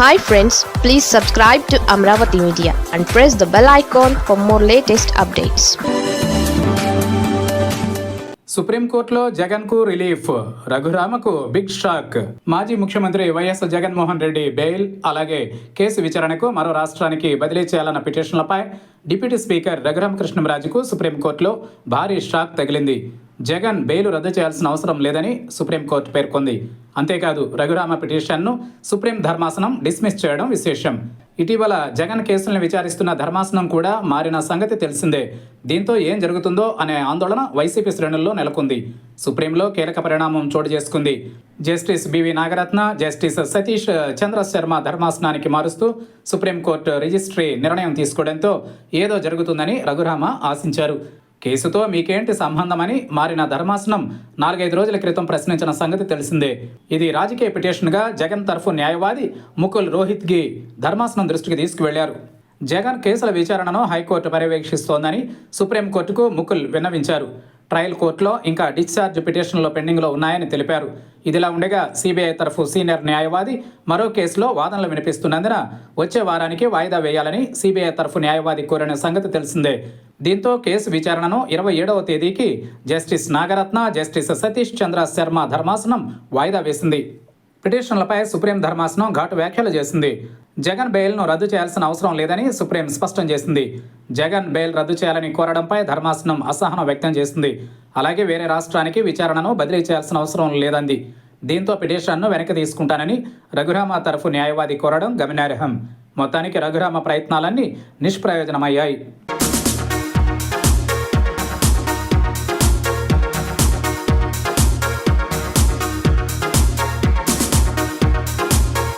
Hi friends please subscribe to Amaravati media and press the bell icon for more latest updates సుప్రీంకోర్టులో జగన్కు relief రఘురామకు big shock మాజీ ముఖ్యమంత్రి YS Jaganmohan Reddy bail అలాగే case విచారణకు మరో రాష్ట్రానికి బదిలీ చేయాలన్న పిటిషన్లపై డిప్యూటీ స్పీకర్ రఘురామకృష్ణంరాజుకు సుప్రీంకోర్టులో భారీ షాక్ తగిలింది జగన్ బెయిలు రద్దు చేయాల్సిన అవసరం లేదని సుప్రీంకోర్టు పేర్కొంది. అంతేకాదు రఘురామ పిటిషన్ను సుప్రీం ధర్మాసనం డిస్మిస్ చేయడం విశేషం. ఇటీవల జగన్ కేసులను విచారిస్తున్న ధర్మాసనం కూడా మారిన సంగతి తెలిసిందే. దీంతో ఏం జరుగుతుందో అనే ఆందోళన వైసీపీ శ్రేణుల్లో నెలకొంది. సుప్రీంలో కీలక పరిణామం చోటు చేసుకుంది. Justice B V Nagarathna justice Satish Chandra Sharma ధర్మాసనానికి మారుస్తూ సుప్రీంకోర్టు రిజిస్ట్రీ నిర్ణయం తీసుకోవడంతో ఏదో జరుగుతుందని రఘురామ ఆశించారు. కేసుతో మీకేంటి సంబంధమని మారిన ధర్మాసనం నాలుగైదు రోజుల క్రితం ప్రశ్నించిన సంగతి తెలిసిందే. ఇది రాజకీయ పిటిషన్గా జగన్ తరఫు న్యాయవాది ముకుల్ రోహిత్కి ధర్మాసనం దృష్టికి తీసుకువెళ్ళారు. జగన్ కేసుల విచారణను హైకోర్టు పర్యవేక్షిస్తోందని సుప్రీంకోర్టుకు ముకుల్ విన్నవించారు. ట్రయల్ కోర్టులో ఇంకా డిశ్చార్జ్ పిటిషన్లో పెండింగ్లో ఉన్నాయని తెలిపారు. ఇదిలా ఉండగా సిబిఐ తరఫు సీనియర్ న్యాయవాది మరో కేసులో వాదనలు వినిపిస్తున్నందున వచ్చే వారానికి వాయిదా వేయాలని సిబిఐ తరఫు న్యాయవాది కోరిన సంగతి తెలిసిందే. దీంతో కేసు విచారణను ఇరవై ఏడవ తేదీకి జస్టిస్ నాగరత్న జస్టిస్ సతీష్ చంద్ర శర్మ ధర్మాసనం వాయిదా వేసింది. పిటిషన్లపై సుప్రీం ధర్మాసనం ఘాటు వ్యాఖ్యలు చేసింది. జగన్ బెయిల్ను రద్దు చేయాల్సిన అవసరం లేదని సుప్రీం స్పష్టం చేసింది. జగన్ బెయిల్ రద్దు చేయాలని కోరడంపై ధర్మాసనం అసహనం వ్యక్తం చేసింది. అలాగే వేరే రాష్ట్రానికి విచారణను బదిలీ చేయాల్సిన అవసరం లేదంది. దీంతో పిటిషన్ను వెనక్కి తీసుకుంటానని రఘురామ తరఫు న్యాయవాది కోరడం గమనార్హం. మొత్తానికి రఘురామ ప్రయత్నాలన్నీ నిష్ప్రయోజనమయ్యాయి.